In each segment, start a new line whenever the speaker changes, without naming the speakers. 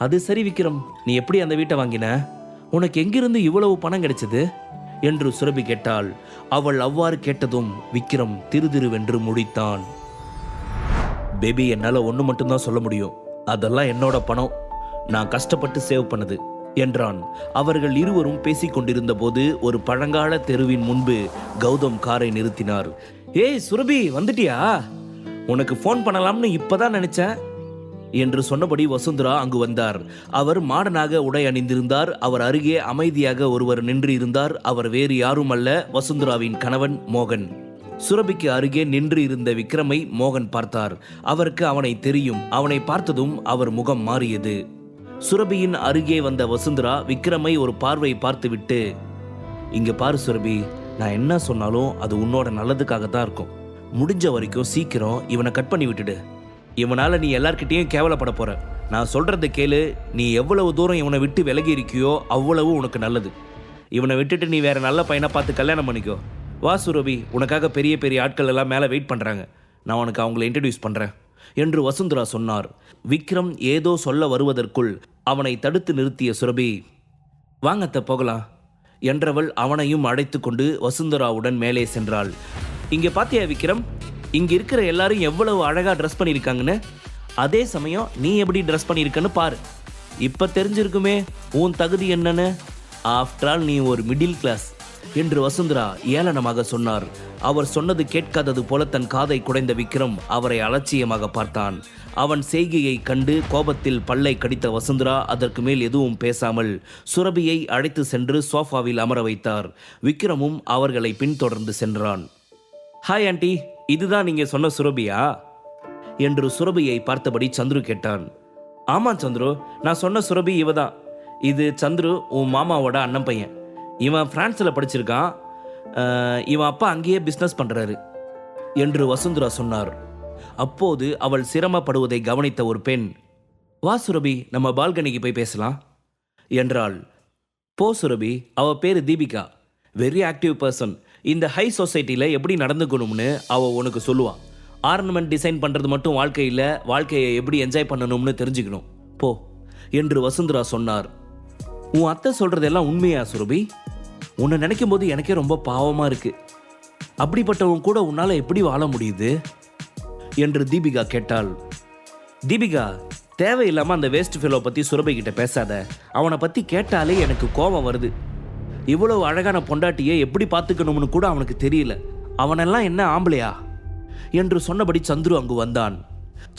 அது சரி விக்ரம் நீ எப்படி அந்த வீட்டை வாங்கின? உனக்கு எங்கிருந்து இவ்வளவு பணம் கிடைச்சது? என்று சுரபி கேட்டாள். அவள் அவ்வாறு கேட்டதும் விக்ரம் திருதிருவென்று முடித்தான். பேபி என்னால் ஒன்று மட்டும்தான் சொல்ல முடியும். அதெல்லாம் என்னோட பணம். நான் கஷ்டப்பட்டு சேவ் பண்ணது என்றான். அவர்கள் இருவரும் பேசிக் கொண்டிருந்த போது ஒரு பழங்கால தெருவின் முன்பு கௌதம் காரை நிறுத்தினார். ஏய் சுரபி வந்துட்டியா? உனக்கு ஃபோன் பண்ணலாம்னு இப்பதான் நினைச்சேன். என்று சொன்னபடி வசுந்தரா அங்கு வந்தார். அவர் மாடனாக உடை அணிந்திருந்தார். அவர் அருகே அமைதியாக ஒருவர் நின்று இருந்தார். அவர் வேறு யாரும் அல்ல வசுந்தராவின் கணவன் மோகன். சுரபிக்கு அருகே நின்று இருந்த விக்ரமை மோகன் பார்த்தார். அவருக்கு அவனை தெரியும். அவனை பார்த்ததும் அவர் முகம் மாறியது. சுரபியின் அருகே வந்த வசுந்தரா விக்ரமை ஒரு பார்வை பார்த்துவிட்டு இங்க பாரு சுரபி நான் என்ன சொன்னாலும் அது உன்னோட நல்லதுக்காக தான் இருக்கும். முடிஞ்ச வரைக்கும் சீக்கிரம் இவனை கட் பண்ணி விட்டுடு. இவனால் நீ எல்லார்கிட்டேயும் கேவலப்பட போற. நான் சொல்கிறத கேளு நீ எவ்வளவு தூரம் இவனை விட்டு விலகி இருக்கியோ அவ்வளவு உனக்கு நல்லது. இவனை விட்டுட்டு நீ வேற நல்ல பையனை பார்த்து கல்யாணம் பண்ணிக்கோ. வா சுரபி உனக்காக பெரிய பெரிய ஆட்கள் எல்லாம் மேலே வெயிட் பண்ணுறாங்க நான் உனக்கு அவங்கள இன்ட்ரடியூஸ் பண்ணுறேன் என்று வசுந்தரா சொன்னார். விக்ரம் ஏதோ சொல்ல வருவதற்குள் அவனை தடுத்து நிறுத்திய சுரபி வாங்கத்த போகலாம். என்றவள் அவனையும் அழைத்து கொண்டு வசுந்தராவுடன் மேலே சென்றாள். இங்கே பாத்தியா விக்ரம்? இங்கே இருக்கிற எல்லாரும் எவ்வளவு அழகாக ட்ரெஸ் பண்ணியிருக்காங்கன்னு? அதே சமயம் நீ எப்படி ட்ரெஸ் பண்ணியிருக்கன்னு பாரு. இப்போ தெரிஞ்சிருக்குமே உன் தகுதி என்னன்னு? ஆஃப்டர் ஆல் நீ ஒரு மிடில் கிளாஸ் என்று வசுந்தரா ஏளனமாக சொன்னார். அவர் சொன்னது கேட்காதது போல தன் காதை குடைந்த விக்ரம் அவரை அலட்சியமாக பார்த்தான். அவன் செய்கையை கண்டு கோபத்தில் பல்லை கடித்த வசுந்தரா அதற்கு மேல் எதுவும் பேசாமல் சுரபியை அழைத்து சென்று சோஃபாவில் அமர வைத்தார். விக்ரமும் அவர்களை பின்தொடர்ந்து சென்றான். ஹாய் ஆண்டி இதுதான் நீங்க சொன்ன சுரபியா? என்று சுரபியை பார்த்தபடி சந்துரு கேட்டான். ஆமா சந்துரு. நான் சொன்ன சுரபி இவ தான் இது சந்துரு உன் மாமாவோட அண்ணன் பையன். இவன் பிரான்ஸில் படிச்சிருக்கான். இவன் அப்பா அங்கேயே பிஸ்னஸ் பண்ணுறாரு என்று வசுந்தரா சொன்னார். அப்போது அவள் சிரமப்படுவதை கவனித்த ஒரு பெண் வா சுரபி நம்ம பால்கனிக்கு போய் பேசலாம் என்றாள். போ சுரபி. அவ பேரு தீபிகா. வெரி ஆக்டிவ் பர்சன் இந்த ஹை சொசைட்டியில் எப்படி நடந்துக்கணும்னு அவள் உனக்கு சொல்லுவாள் ஆர்னமெண்ட் டிசைன் பண்ணுறது மட்டும் வாழ்க்கையில் வாழ்க்கையை எப்படி என்ஜாய் பண்ணணும்னு தெரிஞ்சுக்கணும். போ. என்று வசுந்தரா சொன்னார். உன் அத்தை சொல்கிறதெல்லாம் உண்மையா சுரபி? உன்னை நினைக்கும் போது எனக்கே ரொம்ப பாவமாக இருக்குது அப்படிப்பட்டவன் கூட உன்னால் எப்படி வாழ முடியுது? என்று தீபிகா கேட்டாள். தீபிகா தேவையில்லாமல் அந்த வேஸ்ட் ஃபெலோ பற்றி சுரபி கிட்ட பேசாத. அவனை பற்றி கேட்டாலே எனக்கு கோபம் வருது. இவ்வளவு அழகான பொண்டாட்டியை எப்படி பார்த்துக்கணும்னு கூட அவனுக்கு தெரியல. அவனெல்லாம் என்ன ஆம்பளையா? என்று சொன்னபடி சந்துரு அங்கு வந்தான்.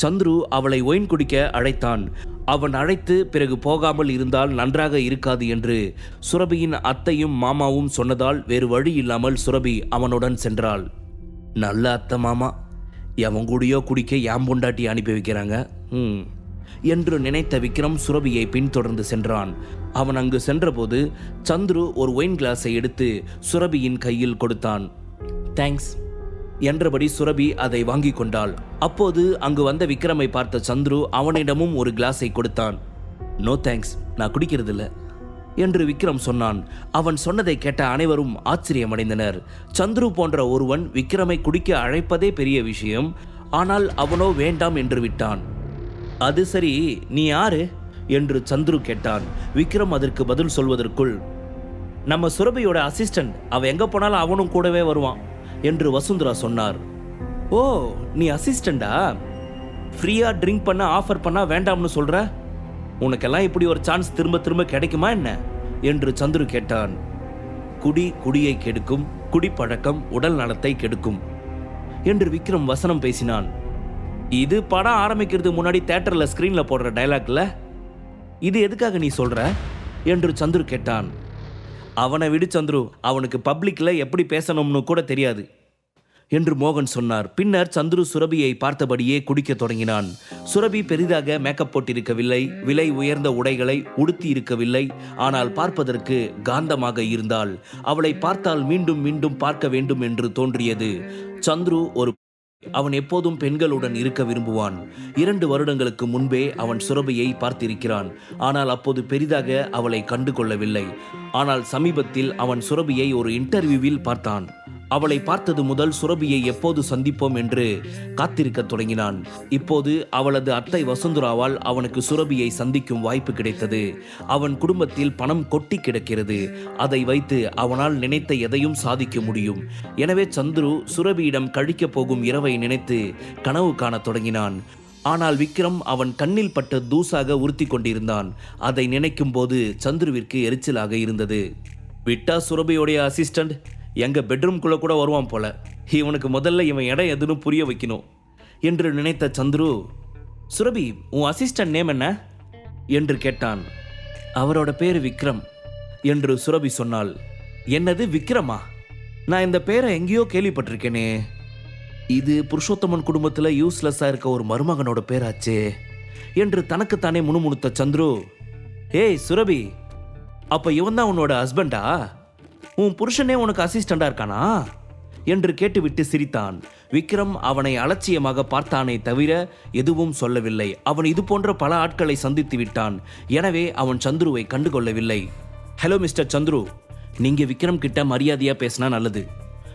சந்துரு அவளை ஒயின் குடிக்க அழைத்தான். அவன் அழைத்து பிறகு போகாமல் இருந்தால் நன்றாக இருக்காது என்று சுரபியின் அத்தையும் மாமாவும் சொன்னதால் வேறு வழி இல்லாமல் சுரபி அவனுடன் சென்றாள். நல்ல அத்தை மாமா. எவன் கூடயோ குடிக்க யாம் பொண்டாட்டி அனுப்பி வைக்கிறாங்க? ம். என்று நினைத்த விக்ரம் சுரபியை பின்தொடர்ந்து சென்றான். அவன் அங்கு சென்றபோது சந்துரு ஒரு ஒயின் கிளாஸை எடுத்து சுரபியின் கையில் கொடுத்தான். தேங்க்ஸ் என்றபடி சுரபி அதை வாங்கி கொண்டாள். அப்போது அங்கு வந்த விக்ரமை பார்த்த சந்துரு அவனிடமும் ஒரு கிளாஸை கொடுத்தான். நோ தேங்க்ஸ் நான் குடிக்கிறதில்ல என்று விக்ரம் சொன்னான். அவன் சொன்னதை கேட்ட அனைவரும் ஆச்சரியமடைந்தனர். சந்துரு போன்ற ஒருவன் விக்ரமை குடிக்க அழைப்பதே பெரிய விஷயம். ஆனால் அவனோ வேண்டாம் என்று விட்டான். அது சரி நீ யாரு? என்று சந்துரு கேட்டான். விக்ரம் அதற்கு பதில் சொல்வதற்குள் நம்ம சுரபியோட அசிஸ்டன்ட் அவ எங்க போனாலும் அவனும் கூடவே வருவான் என்று வசுந்தரா சொன்னார். ஓ நீ அசிஸ்டண்டா ஃப்ரீயா ட்ரிங்க் பண்ண ஆஃபர் பண்ணா வேண்டாம்னு சொல்ற? உனக்கெல்லாம் இப்படி ஒரு சான்ஸ் திரும்ப திரும்ப கிடைக்குமா என்ன? என்று சந்துரு கேட்டான். குடி குடியை கெடுக்கும் குடிப்பழக்கம் உடல் நலத்தை கெடுக்கும் என்று விக்ரம் வசனம் பேசினான். இது படம் ஆரம்பிக்கிறதுக்கு முன்னாடி தேட்டர்ல ஸ்கிரீன்ல போடுற டைலாக்ல இது எதுக்காக நீ சொல்ற? என்று சந்துரு கேட்டான். அவனை விடு சந்துரு அவனுக்கு பப்ளிக்ல எப்படி பேசணும்னு கூட தெரியாது என்று மோகன் சொன்னார். பின்னர் சந்துரு சுரபியை பார்த்தபடியே குடிக்க தொடங்கினான். சுரபி பெரிதாக மேக்கப் போட்டிருக்கவில்லை விலை உயர்ந்த உடைகளை உடுத்தி இருக்கவில்லை ஆனால் பார்ப்பதற்கு காந்தமாக இருந்தாள். அவளை பார்த்தால் மீண்டும் மீண்டும் பார்க்க வேண்டும் என்று தோன்றியது. சந்துரு ஒரு அவன் எப்போதும் பெண்களுடன் இருக்க விரும்புவான். இரண்டு வருடங்களுக்கு முன்பே அவன் சுரபியை பார்த்திருக்கிறான். ஆனால் அப்போது பெரிதாக அவளை கண்டு கொள்ளவில்லை ஆனால் சமீபத்தில் அவன் சுரபியை ஒரு இன்டர்வியூவில் பார்த்தான். அவளை பார்த்தது முதல் சுரபியை எப்போது சந்திப்போம் என்று காத்திருக்கத் தொடங்கினான். இப்போது அவளது அத்தை வசுந்தராவால் அவனுக்கு சுரபியை சந்திக்கும் வாய்ப்பு கிடைத்தது. அவன் குடும்பத்தில் பணம் கொட்டி கிடக்கிறது. அதை வைத்து அவனால் நினைத்த எதையும் சாதிக்க முடியும். எனவே சந்துரு சுரபியிடம் கழிக்கப் போகும் இரவை நினைத்து கனவு காணத் தொடங்கினான். ஆனால் விக்ரம் அவன் கண்ணில் பட்ட தூசாக உறுத்தி கொண்டிருந்தான். அதை நினைக்கும் போது சந்துருவிற்கு எரிச்சலாக இருந்தது. விட்டா சுரபியோடைய அசிஸ்டண்ட் எங்கள் பெட்ரூம்குள்ளே கூட வருவான் போல. இவனுக்கு முதல்ல இவன் இடம் எதுன்னு புரிய வைக்கணும். என்று நினைத்த சந்துரு சுரபி உன் அசிஸ்டன்ட் நேம் என்ன? என்று கேட்டான். அவரோட பேர் விக்ரம் என்று சுரபி சொன்னாள். என்னது விக்ரமா? நான் இந்த பேரை எங்கேயோ கேள்விப்பட்டிருக்கேனே. இது புருஷோத்தமன் குடும்பத்தில் யூஸ்லெஸ்ஸாக இருக்க ஒரு மருமகனோட பேராச்சே என்று தனக்குத்தானே முணுமுணுத்த சந்துரு. ஏய் சுரபி அப்போ இவன் தான் உன்னோட ஹஸ்பண்டா உன் புருஷனே உனக்கு அசிஸ்டண்டா இருக்கானா? என்று கேட்டுவிட்டு சிரித்தான். விக்ரம் அவனை அலட்சியமாக பார்த்தானே தவிர எதுவும் சொல்லவில்லை. அவன் இது போன்ற பல ஆட்களை சந்தித்து விட்டான். எனவே அவன் சந்துருவை கண்டுகொள்ளவில்லை. Hello mister Chandru. நீங்க விக்ரம் கிட்ட மரியாதையா பேசினா நல்லது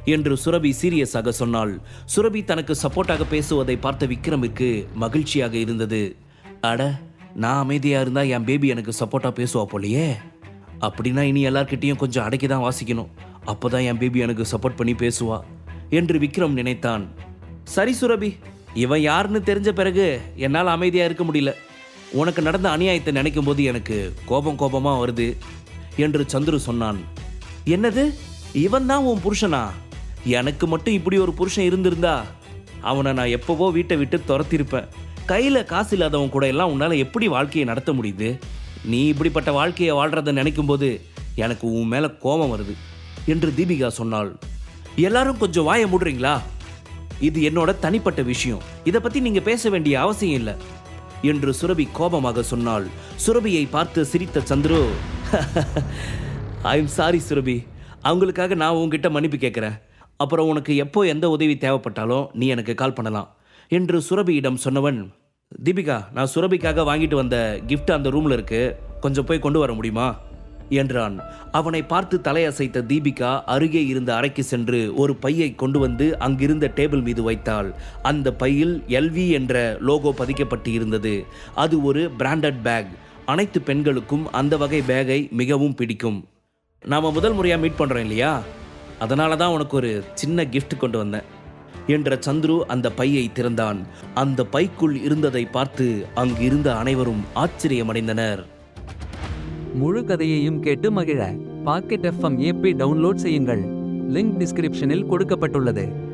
என்று சுரபி சீரியஸாக சொன்னாள். சுரபி தனக்கு சப்போர்ட்டாக பேசுவதை பார்த்த விக்ரமிற்கு மகிழ்ச்சியாக இருந்தது. அட நான் அமைதியா இருந்தா என் பேபி எனக்கு சப்போர்ட்டா பேசுவா போலையே? அப்படின்னா இனி எல்லார்கிட்டையும் கொஞ்சம் அடக்கி தான் வாசிக்கணும். அப்போதான் என் பேபி எனக்கு சப்போர்ட் பண்ணி பேசுவா என்று விக்ரம் நினைத்தான். சரி சுரபி இவன் யாருன்னு தெரிஞ்ச பிறகு என்னால் அமைதியாக இருக்க முடியல. உனக்கு நடந்த அநியாயத்தை நினைக்கும் போது எனக்கு கோபம் கோபமாக வருது என்று சந்துரு சொன்னான். என்னது? இவன் தான் உன் புருஷனா? எனக்கு மட்டும் இப்படி ஒரு புருஷன் இருந்திருந்தா அவனை நான் எப்பவோ வீட்டை விட்டு துரத்திருப்பேன். கையில் காசு இல்லாதவன் கூட எல்லாம் உன்னால் எப்படி வாழ்க்கையை நடத்த முடியுது? நீ இப்படிப்பட்ட வாழ்க்கையை வாழ்கிறத நினைக்கும் போது எனக்கு உன் மேலே கோபம் வருது என்று தீபிகா சொன்னாள் எல்லாரும் கொஞ்சம் வாயை மூடுறீங்களா? இது என்னோட தனிப்பட்ட விஷயம். இதை பற்றி நீங்கள் பேச வேண்டிய அவசியம் இல்லை. என்று சுரபி கோபமாக சொன்னாள் சுரபியை பார்த்து சிரித்த Chandru I am sorry Surabhi. அவங்களுக்காக நான் உங்ககிட்ட மன்னிப்பு கேட்குறேன் அப்புறம் உனக்கு எப்போ எந்த உதவி தேவைப்பட்டாலும் நீ எனக்கு கால் பண்ணலாம். என்று சுரபியிடம் சொன்னவன் தீபிகா நான் சுரபிக்காக வாங்கிட்டு வந்த கிஃப்ட் அந்த ரூமில் இருக்கு. கொஞ்சம் போய் கொண்டு வர முடியுமா? என்றான். அவனை பார்த்து தலையசைத்த தீபிகா அருகே இருந்த அறைக்கு சென்று ஒரு பையை கொண்டு வந்து அங்கிருந்த டேபிள் மீது வைத்தாள். அந்த பையில் எல்வி என்ற லோகோ பதிக்கப்பட்டு இருந்தது அது ஒரு பிராண்டட் பேக் அனைத்து பெண்களுக்கும் அந்த வகை பேகை மிகவும் பிடிக்கும். நாம முதல் முறையாக மீட் பண்ணுறோம் இல்லையா? அதனால தான் உனக்கு ஒரு சின்ன கிஃப்ட் கொண்டு வந்தேன். என்ற சந்துரு அந்த பையை திறந்தான். அந்த பைக்குள் இருந்ததை பார்த்து அங்கு இருந்த அனைவரும் ஆச்சரியமடைந்தனர்.
முழு கதையையும் கேட்டு மகிழ. பாக்கெட் எஃப்எம் ஏபி டவுன்லோட் செய்யுங்கள். லிங்க் டிஸ்கிரிப்ஷனில் கொடுக்கப்பட்டுள்ளது.